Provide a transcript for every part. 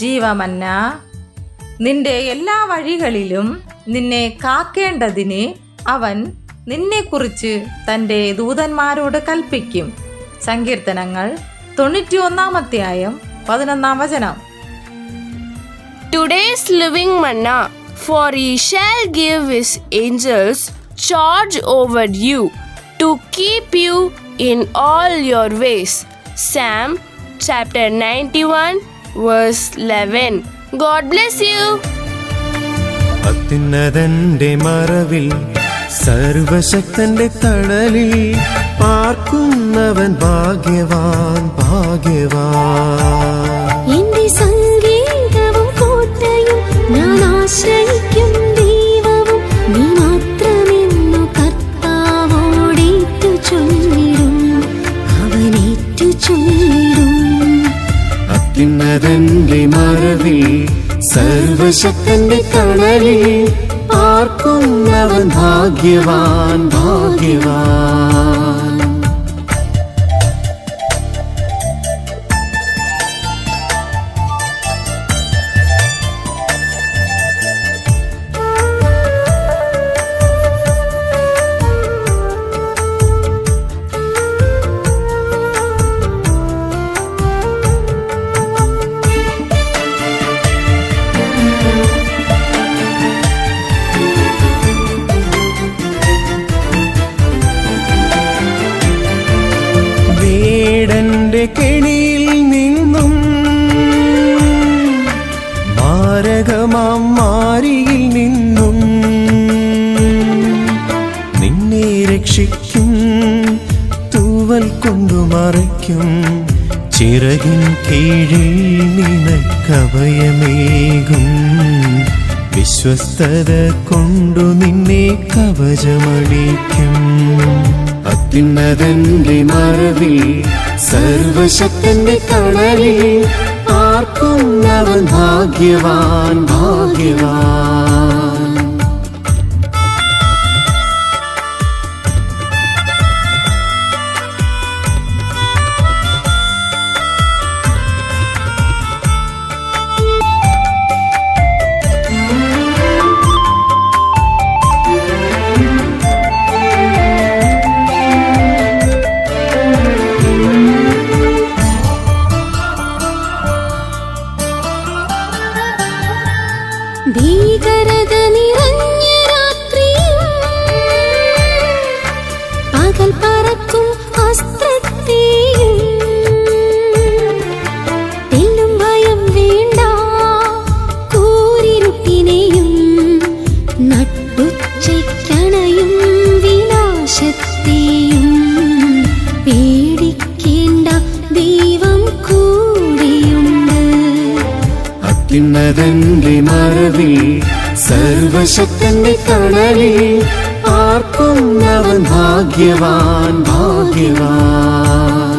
ജീവമന്ന നിന്റെ എല്ലാ വഴികളിലും നിന്നെ കാക്കേണ്ടതിന് അവൻ നിന്നെക്കുറിച്ച് തന്റെ ദൂതന്മാരോട് കൽപ്പിക്കും സങ്കീർത്തനങ്ങൾ തൊണ്ണൂറ്റി ഒന്നാമത്തെയായം പതിനൊന്നാം വചനം Today's living manna, for he shall give his angels charge over you to keep you in all your ways. Psalm chapter 91, verse 11. God bless you. അത്യുന്നതന്റെ മറവിൽ സർവശക്തന്റെ തണലിൽ പാർക്കുന്നവൻ ഭാഗ്യവാൻ ഭാഗ്യവാൻ എന്റെ സംഗീതവും കോട്ടയും ഞാൻ ആശ്രയിക്കും അത്യുന്നതന്റെ മറവിൽ സർവശക്തന്റെ തണലിൽ പാർക്കുന്നവൻ ഭാഗ്യവാൻ ഭാഗ്യവാൻ. കെണിയിൽ നിന്നും മാരകമാം മാരിയിൽ നിന്നും നിന്നെ രക്ഷിക്കും തൂവൽ കൊണ്ടു മറയ്ക്കും ചിറകിൻ കീഴിൽ നിനക്കഭയമേകും. വിശ്വസ്തത കൊണ്ടു നിന്നെ കവചമടിക്കും അത്യുന്നതന്റെ മറവിൽ സർവശക്തന്റെ തണലിൽ അവൻ ഭാഗ്യവാൻ ഭാഗ്യവാൻ. അത്യുന്നതന്റെ മറവിൽ സർവശക്തന്റെ കടലിൽ ആർക്കും അവൻ ഭാഗ്യവാൻ ഭാഗ്യവാൻ.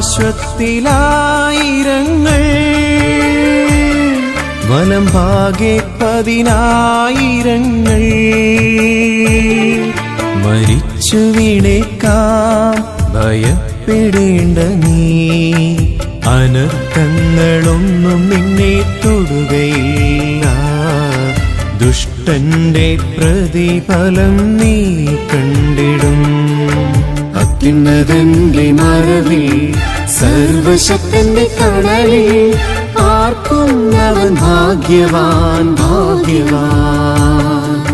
പാർശ്വത്തിലായിരങ്ങൾ വനം ഭാഗെ പതിനായിരങ്ങൾ. മരിച്ചു വീണേക്കാം ഭയപ്പെടേണ്ട നീ. അനർത്ഥങ്ങളൊന്നും നിന്നെ തൊടുകയില്ല. ദുഷ്ടന്റെ പ്രതിഫലം നീ കണ്ടിടും. അത്യുന്നതന്റെ മറവിൽ സർവശക്തന്റെ ആർക്കും ആർക്കുന്നവൻ ഭാഗ്യവാൻ ഭാഗ്യവാൻ.